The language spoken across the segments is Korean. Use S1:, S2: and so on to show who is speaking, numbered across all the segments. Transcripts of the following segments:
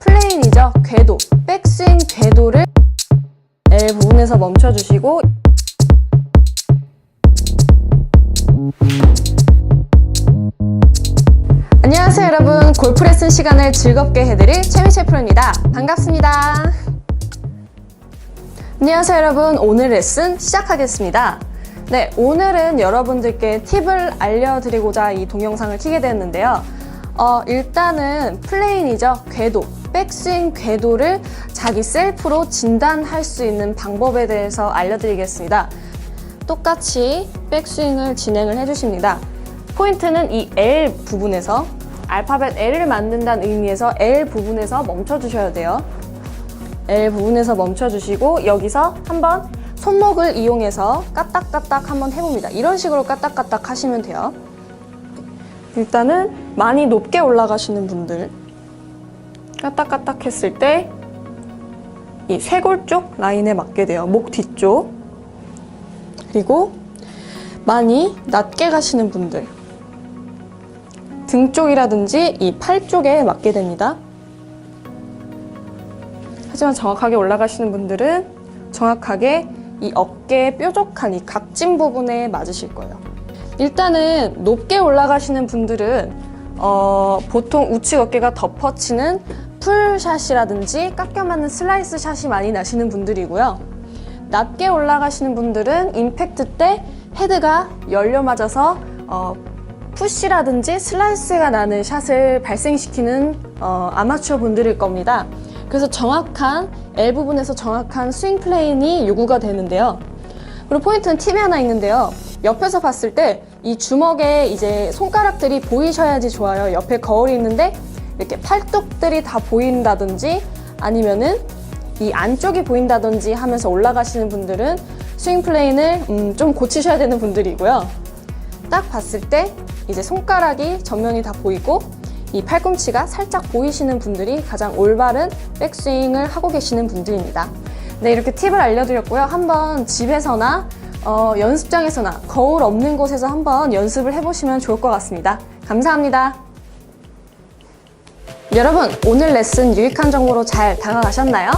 S1: 플레인이죠. 궤도, 백스윙 궤도를 L 부분에서 멈춰주시고. 안녕하세요 여러분. 골프 레슨 시간을 즐겁게 해드릴 최미채 프로입니다. 반갑습니다. 안녕하세요 여러분. 오늘 레슨 시작하겠습니다. 네 오늘은 여러분들께 팁을 알려드리고자 이 동영상을 켜게 되었는데요. 어, 일단은 플레인이죠. 궤도 백스윙 궤도를 자기 셀프로 진단할 수 있는 방법에 대해서 알려드리겠습니다 똑같이 백스윙을 진행을 해주십니다 포인트는 이 L 부분에서 알파벳 L을 만든다는 의미에서 L 부분에서 멈춰 주셔야 돼요. L 부분에서 멈춰 주시고 여기서 한번 손목을 이용해서 까딱까딱 한번 해봅니다. 이런 식으로 까딱까딱 하시면 돼요. 일단은 많이 높게 올라가시는 분들 까딱까딱 했을 때 이 쇄골 쪽 라인에 맞게 돼요. 목 뒤쪽 그리고 많이 낮게 가시는 분들 등 쪽이라든지 이 팔 쪽에 맞게 됩니다. 하지만 정확하게 올라가시는 분들은 정확하게 이 어깨 뾰족한 이 각진 부분에 맞으실 거예요. 일단은 높게 올라가시는 분들은 어, 보통 우측 어깨가 덮어치는 풀샷이라든지 깎여 맞는 슬라이스 샷이 많이 나시는 분들이고요. 낮게 올라가시는 분들은 임팩트 때 헤드가 열려 맞아서 어, 푸시라든지 슬라이스가 나는 샷을 발생시키는 어, 아마추어 분들일 겁니다. 그래서 정확한 L 부분에서 정확한 스윙 플레인이 요구가 되는데요. 그리고 포인트는 팁이 하나 있는데요. 옆에서 봤을 때 이 주먹에 이제 손가락들이 보이셔야지 좋아요. 옆에 거울이 있는데 이렇게 팔뚝들이 다 보인다든지 아니면은 이 안쪽이 보인다든지 하면서 올라가시는 분들은 스윙 플레인을 음, 좀 고치셔야 되는 분들이고요. 딱 봤을 때 이제 손가락이 전면이 다 보이고 이 팔꿈치가 살짝 보이시는 분들이 가장 올바른 백스윙을 하고 계시는 분들입니다. 네, 이렇게 팁을 알려드렸고요. 한번 집에서나 어, 연습장에서나 거울 없는 곳에서 한번 연습을 해보시면 좋을 것 같습니다. 감사합니다. 여러분, 오늘 레슨 유익한 정보로 잘 다가가셨나요?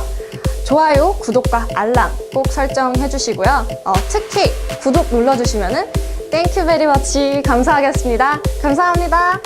S1: 좋아요, 구독과 알람 꼭 설정해 주시고요. 어, 특히 구독 눌러주시면 은 땡큐 베리 머치 감사하겠습니다. 감사합니다.